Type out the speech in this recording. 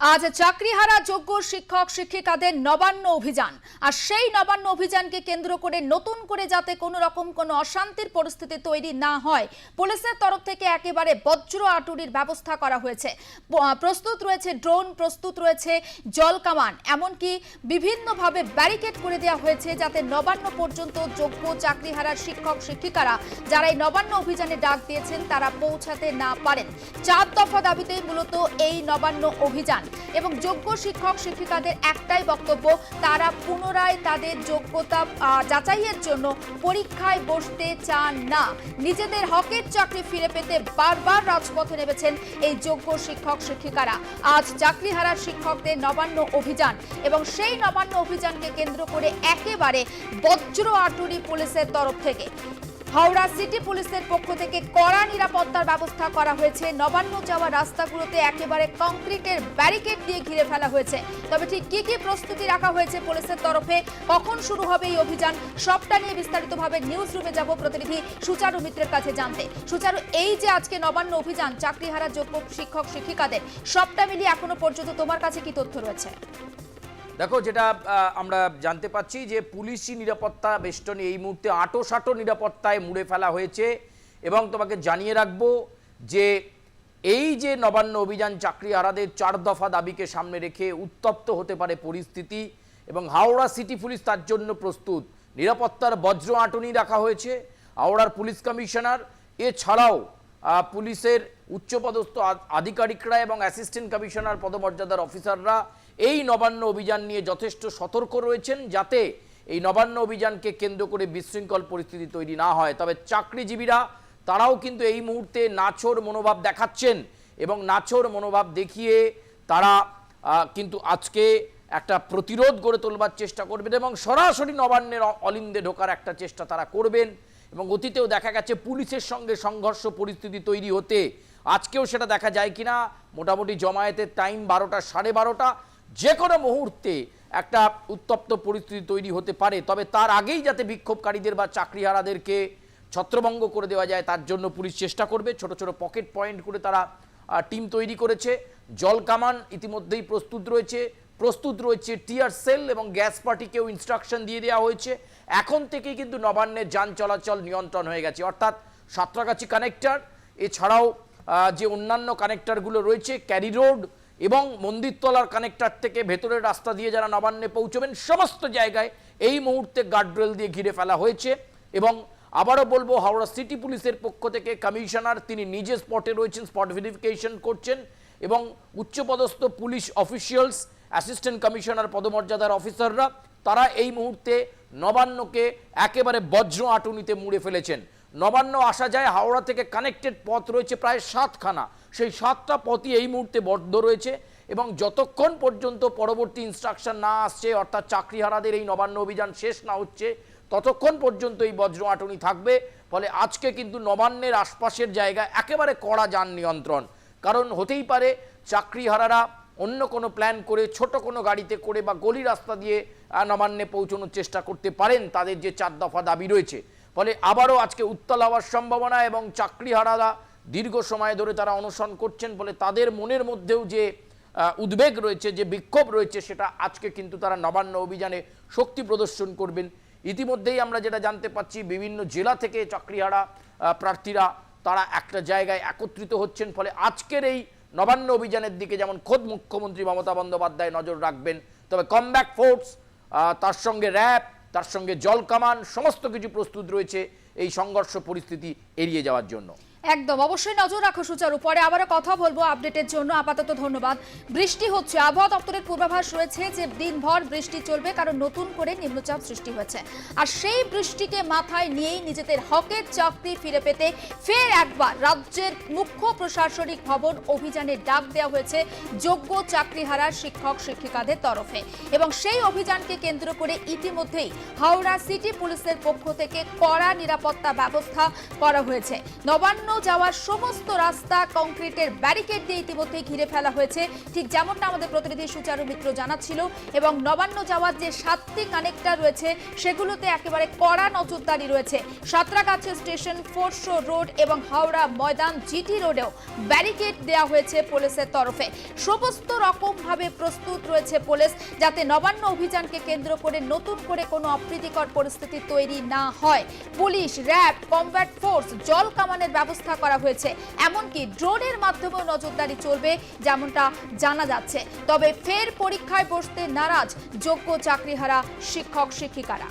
আজ চাকরিহারা যোগ্য শিক্ষক শিক্ষিকাদের নবান্ন অভিযান। আর সেই নবান্ন অভিযানকে কেন্দ্র করে, নতুন করে যাতে কোনো রকম কোনো অশান্তির পরিস্থিতি তৈরি না হয়, পুলিশের তরফ থেকে একেবারে বজ্র আটুরির ব্যবস্থা করা হয়েছে। প্রস্তুত রয়েছে ড্রোন, প্রস্তুত রয়েছে জল কামান, এমনকি বিভিন্নভাবে ব্যারিকেড করে দেওয়া হয়েছে যাতে নবান্ন পর্যন্ত যোগ্য চাকরিহারা শিক্ষক শিক্ষিকারা, যারা এই নবান্ন অভিযানে ডাক দিয়েছেন, তারা পৌঁছাতে না পারেন। চার দফা দাবিতেই মূলত এই নবান্ন অভিযান। এবং যোগ্য শিক্ষক শিক্ষিকাদের একটাই বক্তব্য, তারা পুনরায় তাদের যোগ্যতা যাচাইয়ের জন্য পরীক্ষায় বসতে চান না। নিজেদের হকের চাকরি ফিরে পেতে বারবার রাজপথে নেমেছেন এই যোগ্য শিক্ষক শিক্ষিকারা। আজ চাকরি চাকরিহারা শিক্ষকদের নবান্ন অভিযান এবং সেই নবান্ন অভিযানকে কেন্দ্র করে একেবারে বজ্র আটুরি পুলিশের তরফ থেকে। হাওড়া সিটি পুলিশের পক্ষ থেকে কড়া নিরাপত্তার ব্যবস্থা করা হয়েছে। নবান্ন যাওয়া রাস্তাগুলোতে একেবারে কংক্রিটের ব্যারিকেড দিয়ে ঘিরে ফেলা হয়েছে। তবে ঠিক কি কি প্রস্তুতি রাখা হয়েছে পুলিশের তরফে, কখন শুরু হবে এই অভিযান, সবটা নিয়ে বিস্তারিতভাবে নিউজ রুমে যাব প্রতিনিধি সুচারু মিত্রের কাছে জানতে। সুচারু, এই যে আজকে নবান্ন অভিযান, চাকরিহারা যোগ্য শিক্ষক, শিক্ষিকাদের, সবটা মিলিয়ে এখনও পর্যন্ত তোমার কাছে কি তথ্য রয়েছে? দেখো যেটা আমরা জানতে পাচ্ছি যে পুলিশি নিরাপত্তা বেষ্টনী এই মুহূর্তে আটো সাটো নিরাপত্তায় মুড়ে ফেলা হয়েছে এবং তোমাকে জানিয়ে রাখব যে এই যে নবান্ন অভিযান চাকরি আরাদের চার দফা দাবিকে সামনে রেখে উত্তপ্ত হতে পারে পরিস্থিতি এবং হাওড়া সিটি পুলিশ তার জন্য প্রস্তুত। নিরাপত্তার বজ্র আঁটুনি রাখা হয়েছে হাওড়ার পুলিশ কমিশনার। এছাড়াও পুলিশের উচ্চপদস্থ আধিকারিকরা এবং অ্যাসিস্ট্যান্ট কমিশনার পদমর্যাদার অফিসাররা এই নবান্ন অভিযান নিয়ে যথেষ্ট সতর্ক রয়েছেন যাতে এই নবান্ন অভিযানকে কেন্দ্র করে বিশৃঙ্খল পরিস্থিতি তৈরি না হয়। তবে চাকরিজীবীরা, তারাও কিন্তু এই মুহূর্তে নাছোড় মনোভাব দেখাচ্ছেন এবং নাছোড় মনোভাব দেখিয়ে তারা কিন্তু আজকে একটা প্রতিরোধ গড়ে তোলবার চেষ্টা করবেন এবং সরাসরি নবান্নের অলিন্দে ঢোকার একটা চেষ্টা তারা করবেন এবং অতীতেও দেখা গেছে পুলিশের সঙ্গে সংঘর্ষ পরিস্থিতি তৈরি হতে। আজকেও সেটা দেখা যায় কিনা, মোটামুটি জমায়েতের টাইম বারোটা, সাড়ে বারোটা। যে কোনো মুহূর্তে একটা উত্তপ্ত পরিস্থিতি তৈরি হতে পারে, তবে তার আগেই যাতে বিক্ষোভকারীদের বা চাকরিহারাদেরকে ছত্রভঙ্গ করে দেওয়া যায়, তার জন্য পুলিশ চেষ্টা করবে। ছোট ছোট পকেট পয়েন্ট করে তারা টিম তৈরি করেছে। জল কামান ইতিমধ্যেই প্রস্তুত রয়েছে। প্রস্তুত রয়েছে টিয়ার সেল এবং গ্যাস পার্টিকেও ইনস্ট্রাকশন দিয়ে দেওয়া হয়েছে। এখন থেকেই কিন্তু নবান্নের যান চলাচল নিয়ন্ত্রণ হয়ে গেছে। অর্থাৎ সাঁতরাগাছি কানেক্টর এছাড়াও যে অন্যান্য কানেক্টরগুলো রয়েছে, ক্যারি রোড এবং মন্দিরতলার কানেক্টার থেকে ভেতরের রাস্তা দিয়ে যারা নবান্নে পৌঁছবেন, সমস্ত জায়গায় এই মুহূর্তে গার্ডরেল দিয়ে ঘিরে ফেলা হয়েছে এবং আবারও বলব, হাওড়া সিটি পুলিশের পক্ষ থেকে কমিশনার তিনি নিজে স্পটে রয়েছেন স্পট ভেরিফিকেশন করছেন এবং উচ্চপদস্থ পুলিশ অফিসিয়ালস অ্যাসিস্ট্যান্ট কমিশনার পদমর্যাদার অফিসাররা তারা এই মুহূর্তে নবান্নকে একেবারে বজ্র আটুনিতে মুড়ে ফেলেছেন। নবান্ন আসা যায় হাওড়া থেকে কানেক্টেড পথ রয়েছে প্রায় সাতখানা। সেই সাতটা পথই এই মুহূর্তে বদ্ধ রয়েছে এবং যতক্ষণ পর্যন্ত পরবর্তী ইনস্ট্রাকশন না আসছে, অর্থাৎ চাকরিহারাদের এই নবান্ন অভিযান শেষ না হচ্ছে, ততক্ষণ পর্যন্ত এই বজ্র আটুনি থাকবে। ফলে আজকে কিন্তু নবান্নের আশপাশের জায়গা একেবারে কড়া যান নিয়ন্ত্রণ। কারণ হতেই পারে চাকরিহারারা অন্য কোনো প্ল্যান করে ছোট কোনো গাড়িতে করে বা গলি রাস্তা দিয়ে নবান্নে পৌঁছানোর চেষ্টা করতে পারেন, তাদের যে চার দফা দাবি রয়েছে। ফলে আবারও আজকে উত্তাল হওয়ার সম্ভাবনা এবং চাকরিহারারা দীর্ঘ সময় ধরে তারা অনশন করছেন বলে তাদের মনের মধ্যেও যে উদ্বেগ রয়েছে, যে বিক্ষোভ রয়েছে, সেটা আজকে কিন্তু তারা নবান্ন অভিযানে শক্তি প্রদর্শন করবেন। ইতিমধ্যেই আমরা যেটা জানতে পাচ্ছি, বিভিন্ন জেলা থেকে চাকরিহারা প্রার্থীরা তারা একটা জায়গায় একত্রিত হচ্ছেন, ফলে আজকের এই নবান্ন অভিযানের দিকে যেমন খোদ মুখ্যমন্ত্রী মমতা বন্দ্যোপাধ্যায় নজর রাখবেন, তবে কমব্যাক ফোর্স তার সঙ্গে র্যাব তার সঙ্গে জল কামান, সমস্ত কিছু প্রস্তুত রয়েছে এই সংঘর্ষ পরিস্থিতি এড়িয়ে যাওয়ার জন্য। একদম, অবশ্যই নজর রাখো সুচারু। পরে আবারও কথা বলব আপডেটের জন্য। আপাতত ধন্যবাদ। বৃষ্টি হচ্ছে। আবহাওয়া দপ্তরের পূর্বাভাস রয়েছে যে দিনভর বৃষ্টি চলবে, কারণ নতুন করে নিম্নচাপ সৃষ্টি হয়েছে। আর সেই বৃষ্টিকে মাথায় নিয়েই নিজেদের হকের চাকরি ফিরে পেতে ফের একবার রাজ্যের মুখ্য প্রশাসনিক ভবন অভিযানে ডাক দেওয়া হয়েছে যোগ্য চাকরি চাকরিহারা শিক্ষক শিক্ষিকাদের তরফে। এবং সেই অভিযানকে কেন্দ্র করে ইতিমধ্যেই হাওড়া সিটি পুলিশের পক্ষ থেকে কড়া নিরাপত্তা ব্যবস্থা করা হয়েছে। নবান্ন যাওয়ার সমস্ত রাস্তা কংক্রিটের ব্যারিকেড দিয়ে ইতিমধ্যেই ঘিরে ফেলা হয়েছে। ঠিক যেমনটা আমাদের প্রতিনিধি সুচারু মিত্র জানাচ্ছিল এবং নবান্ন যাওয়ার যে সাতটি কানেক্টর রয়েছে, সেগুলোতে একেবারে কড়া নজরদারি রয়েছে। সাঁতরাগাছি স্টেশন, ফোর্শো রোড এবং হাওড়া ময়দান জিটি রোডেও ব্যারিকেড দেওয়া হয়েছে পুলিশের তরফে। সমস্ত রকমভাবে প্রস্তুত রয়েছে পুলিশ যাতে নবান্ন অভিযানকে কেন্দ্র করে নতুন করে কোনো অপ্রীতিকর পরিস্থিতি তৈরি না হয়। পুলিশ, র্যাব, কমব্যাট ফোর্স, জল কামানের ব্যবস্থা করা হয়েছে। এমনকি ড্রোনের মাধ্যমেও নজরদারি চলবে যেমনটা জানা যাচ্ছে। তবে ফের পরীক্ষায় বসতে নারাজ যোগ্য চাকরিহারা শিক্ষক শিক্ষিকারা